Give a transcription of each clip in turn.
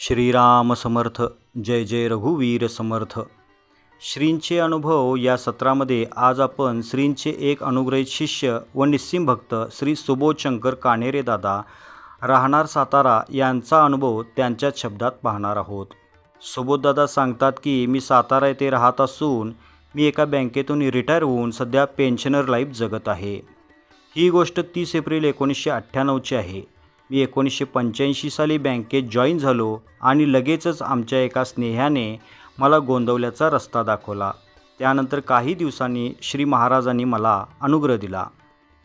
श्रीराम समर्थ जय जय रघुवीर समर्थ. श्रींचे अनुभव या सत्रामध्ये आज आपण श्रींचे एक अनुग्रहित शिष्य व निस्सिम भक्त श्री सुबोध शंकर काणेरे दादा राहणार सातारा यांचा अनुभव त्यांच्या शब्दात पाहणार आहोत. सुबोधदादा सांगतात की मी सातारा येथे राहत असून मी एका बँकेतून रिटायर होऊन सध्या पेन्शनर लाईफ जगत आहे. ही गोष्ट तीस एप्रिल एकोणीसशे अठ्ठ्याण्णवची आहे. मी एकोणीसशे पंच्याऐंशी साली बँकेत जॉईन झालो आणि लगेचच आमच्या एका स्नेहाने मला गोंदवल्याचा रस्ता दाखवला. त्यानंतर काही दिवसांनी श्री महाराजांनी मला अनुग्रह दिला.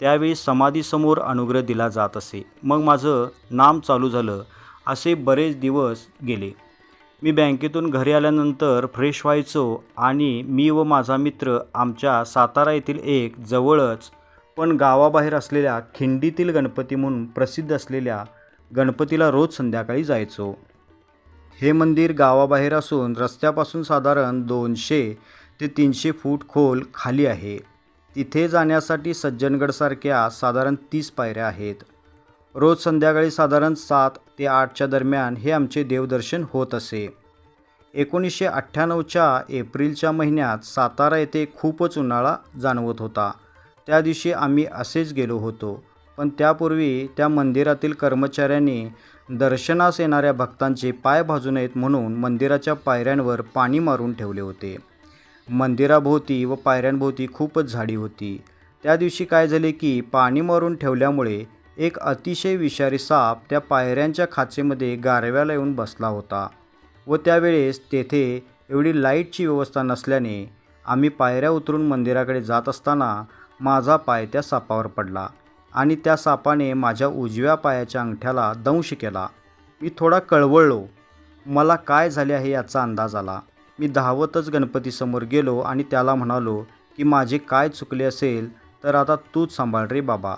त्यावेळी समाधीसमोर अनुग्रह दिला जात असे. मग माझं नाम चालू झालं. असे बरेच दिवस गेले. मी बँकेतून घरी आल्यानंतर फ्रेश व्हायचो आणि मी व माझा मित्र आमच्या सातारा येथील एक जवळच पण गावाबाहेर असलेल्या खिंडीतील गणपती म्हणून प्रसिद्ध असलेल्या गणपतीला रोज संध्याकाळी जायचो. हे मंदिर गावाबाहेर असून रस्त्यापासून साधारण दोनशे ते तीनशे फूट खोल खाली आहे. तिथे जाण्यासाठी सज्जनगडसारख्या साधारण तीस पायऱ्या आहेत. रोज संध्याकाळी साधारण सात ते आठच्या दरम्यान हे आमचे देवदर्शन होत असे. एकोणीसशे अठ्ठ्याण्णवच्या एप्रिलच्या महिन्यात सातारा येथे खूपच उन्हाळा जाणवत होता. त्या दिवशी आम्ही असेच गेलो होतो. पण त्यापूर्वी त्या मंदिरातील कर्मचाऱ्यांनी दर्शनास येणाऱ्या भक्तांचे पाय भाजू नयेत म्हणून मंदिराच्या पायऱ्यांवर पाणी मारून ठेवले होते. मंदिराभोवती व पायऱ्यांभोवती खूपच झाडी होती. त्या दिवशी काय झाले की पाणी मारून ठेवल्यामुळे एक अतिशय विषारी साप त्या पायऱ्यांच्या खाचेमध्ये गारव्याला येऊन बसला होता व त्यावेळेस तेथे एवढी लाईटची व्यवस्था नसल्याने आम्ही पायऱ्या उतरून मंदिराकडे जात असताना माझा पाय त्या सापावर पडला आणि त्या सापाने माझ्या उजव्या पायाच्या अंगठ्याला दंश केला. मी थोडा कळवळलो. मला काय झाले आहे याचा अंदाज आला. मी धावतच गणपतीसमोर गेलो आणि त्याला म्हणालो की माझे काय चुकले असेल तर आता तूच सांभाळ रे बाबा.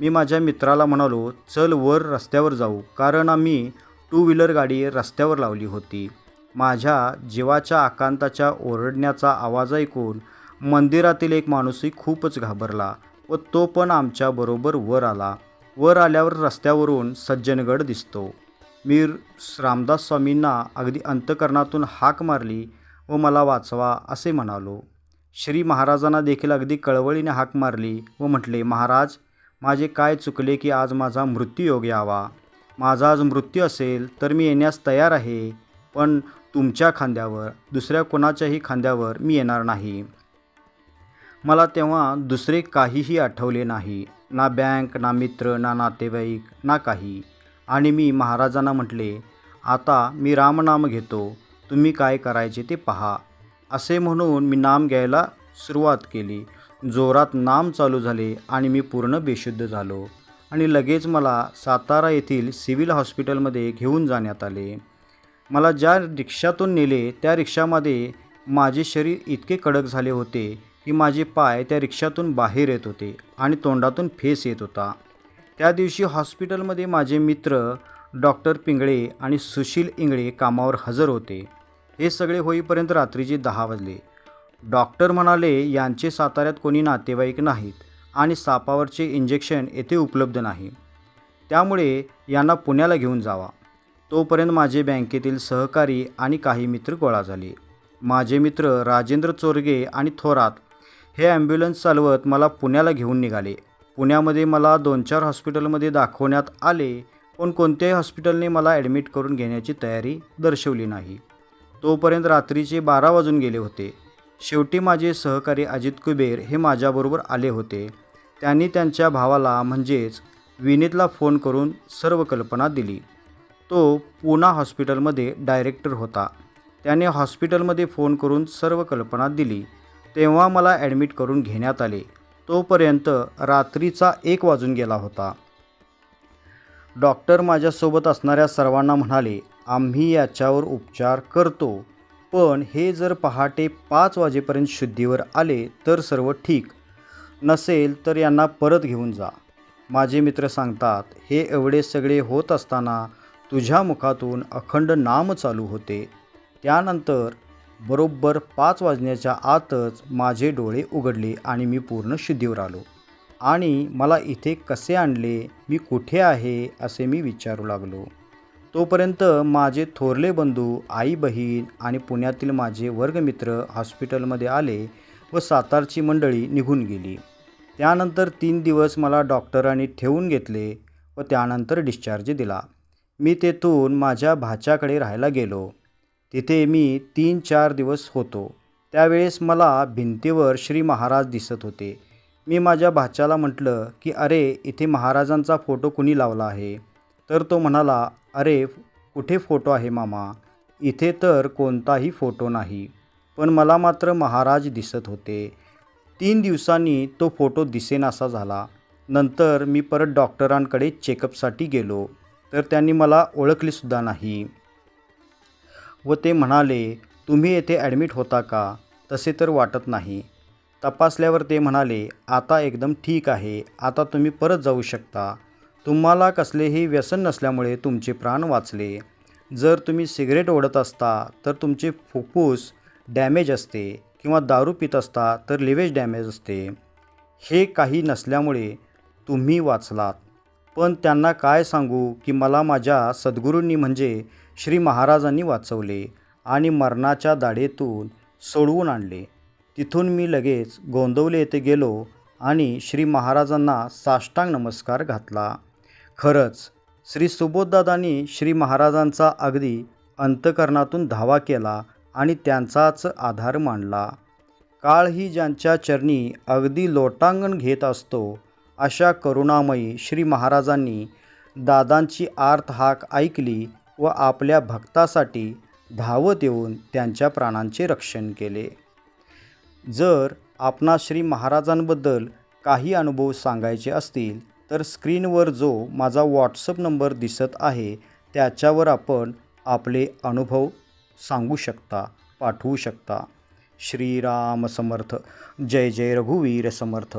मी माझ्या मित्राला म्हणालो चल वर रस्त्यावर जाऊ. कारण आम्ही टू व्हीलर गाडी रस्त्यावर लावली होती. माझ्या जीवाच्या आकांताच्या ओरडण्याचा आवाज ऐकून मंदिरातील एक माणूसही खूपच घाबरला व तो पण आमच्याबरोबर वर आला. वर आल्यावर रस्त्यावरून सज्जनगड दिसतो. मी रामदास स्वामींना अगदी अंतकरणातून हाक मारली व मला वाचवा असे म्हणालो. श्री महाराजांना देखील अगदी कळवळीने हाक मारली व म्हटले महाराज माझे काय चुकले की आज माझा मृत्यूयोग यावा? माझा आज मृत्यू असेल तर मी येण्यास तयार आहे पण तुमच्या खांद्यावर दुसऱ्या कोणाच्याही खांद्यावर मी येणार नाही. मला तेव्हा दुसरे काहीही आठवले नाही. ना बँक ना मित्र ना नातेवाईक ना काही. आणि मी महाराजांना म्हटले आता मी रामनाम घेतो. तुम्ही काय करायचे ते पहा. असे म्हणून मी नाम घ्यायला सुरुवात केली. जोरात नाम चालू झाले आणि मी पूर्ण बेशुद्ध झालो. आणि लगेच मला सातारा येथील सिव्हिल हॉस्पिटलमध्ये घेऊन जाण्यात आले. मला ज्या रिक्षातून नेले त्या रिक्षामध्ये माझे शरीर इतके कडक झाले होते की माझे पाय त्या रिक्षातून बाहेर येत होते आणि तोंडातून फेस येत होता. त्या दिवशी हॉस्पिटलमध्ये माझे मित्र डॉक्टर पिंगळे आणि सुशील इंगळे कामावर हजर होते. हे सगळे होईपर्यंत रात्रीचे दहा वाजले. डॉक्टर म्हणाले यांचे साताऱ्यात कोणी नातेवाईक नाहीत आणि सापावरचे इंजेक्शन येथे उपलब्ध नाही. त्यामुळे यांना पुण्याला घेऊन जावा. तोपर्यंत माझे बँकेतील सहकारी आणि काही मित्र गोळा झाले. माझे मित्र राजेंद्र चोरगे आणि थोरात हे ॲम्ब्युलन्स चालवत मला पुण्याला घेऊन निघाले. पुण्यामध्ये मला दोन चार हॉस्पिटलमध्ये दाखवण्यात आले पण कोणत्याही हॉस्पिटलने मला ॲडमिट करून घेण्याची तयारी दर्शवली नाही. तोपर्यंत रात्रीचे बारा वाजून गेले होते. शेवटी माझे सहकारी अजित कुबेर हे माझ्याबरोबर आले होते. त्यांनी त्यांच्या भावाला म्हणजेच विनीतला फोन करून सर्व कल्पना दिली. तो पूना हॉस्पिटलमध्ये डायरेक्टर होता. त्याने हॉस्पिटलमध्ये फोन करून सर्व कल्पना दिली. तेव्हा मला ॲडमिट करून घेण्यात आले. तोपर्यंत रात्रीचा एक वाजून गेला होता. डॉक्टर माझ्यासोबत असणाऱ्या सर्वांना म्हणाले आम्ही याच्यावर उपचार करतो. पण हे जर पहाटे पाच वाजेपर्यंत शुद्धीवर आले तर सर्व ठीक. नसेल तर यांना परत घेऊन जा. माझे मित्र सांगतात हे एवढे सगळे होत असताना तुझ्या मुखातून अखंड नाम चालू होते. त्यानंतर बरोबर पाच वाजण्याच्या आतच माझे डोळे उघडले आणि मी पूर्ण शुद्धीवर आलो. आणि मला इथे कसे आणले? मी कुठे आहे? असे मी विचारू लागलो. तोपर्यंत माझे थोरले बंधू आई बहीण आणि पुण्यातील माझे वर्गमित्र हॉस्पिटलमध्ये आले व सातारची मंडळी निघून गेली. त्यानंतर तीन दिवस मला डॉक्टरांनी ठेवून घेतले व त्यानंतर डिस्चार्ज दिला. मी तेथून माझ्या भाच्याकडे राहायला गेलो. तिथे मी तीन चार दिवस होतो. त्यावेळेस मला भिंतीवर श्री महाराज दिसत होते. मी माझ्या भाच्याला म्हटलं की अरे इथे महाराजांचा फोटो कुणी लावला आहे? तर तो म्हणाला अरे कुठे फोटो आहे मामा? इथे तर कोणताही फोटो नाही. पण मला मात्र महाराज दिसत होते. तीन दिवसांनी तो फोटो दिसेनासा झाला. नंतर मी परत डॉक्टरांकडे चेकअपसाठी गेलो. तर त्यांनी मला ओळखलीसुद्धा नाही. व ते म्हणाले तुम्ही येथे ॲडमिट होता का? तसे तर वाटत नाही. तपासल्यावर ते म्हणाले आता एकदम ठीक आहे. आता तुम्ही परत जाऊ शकता. तुम्हाला कसलेही व्यसन नसल्यामुळे तुमचे प्राण वाचले. जर तुम्ही सिगरेट ओढत असता तर तुमचे फुफ्फूस डॅमेज असते किंवा दारू पित असता तर लिव्हेज डॅमेज असते. हे काही नसल्यामुळे तुम्ही वाचलात. पण त्यांना काय सांगू की मला माझ्या सद्गुरूंनी म्हणजे श्री महाराजांनी वाचवले आणि मरणाच्या दाढेतून सोडवून आणले. तिथून मी लगेच गोंदवले येथे गेलो आणि श्री महाराजांना साष्टांग नमस्कार घातला. खरंच श्री सुबोधदादांनी श्री महाराजांचा अगदी अंतकरणातून धावा केला आणि त्यांचाच आधार मांडला काळ ही ज्यांच्या चरणी अगदी लोटांगण घेत असतो अशा करुणामयी श्री महाराजांनी दादांची आर्त हाक ऐकली व आपल्या भक्तासाठी धावत येऊन त्यांच्या प्राणांचे रक्षण केले. जर आपणा श्री महाराजांबद्दल काही अनुभव सांगायचे असतील तर स्क्रीनवर जो माझा व्हॉट्सअप नंबर दिसत आहे त्याच्यावर आपण आपले अनुभव सांगू शकता पाठवू शकता. श्रीराम समर्थ. जय जय रघुवीर समर्थ.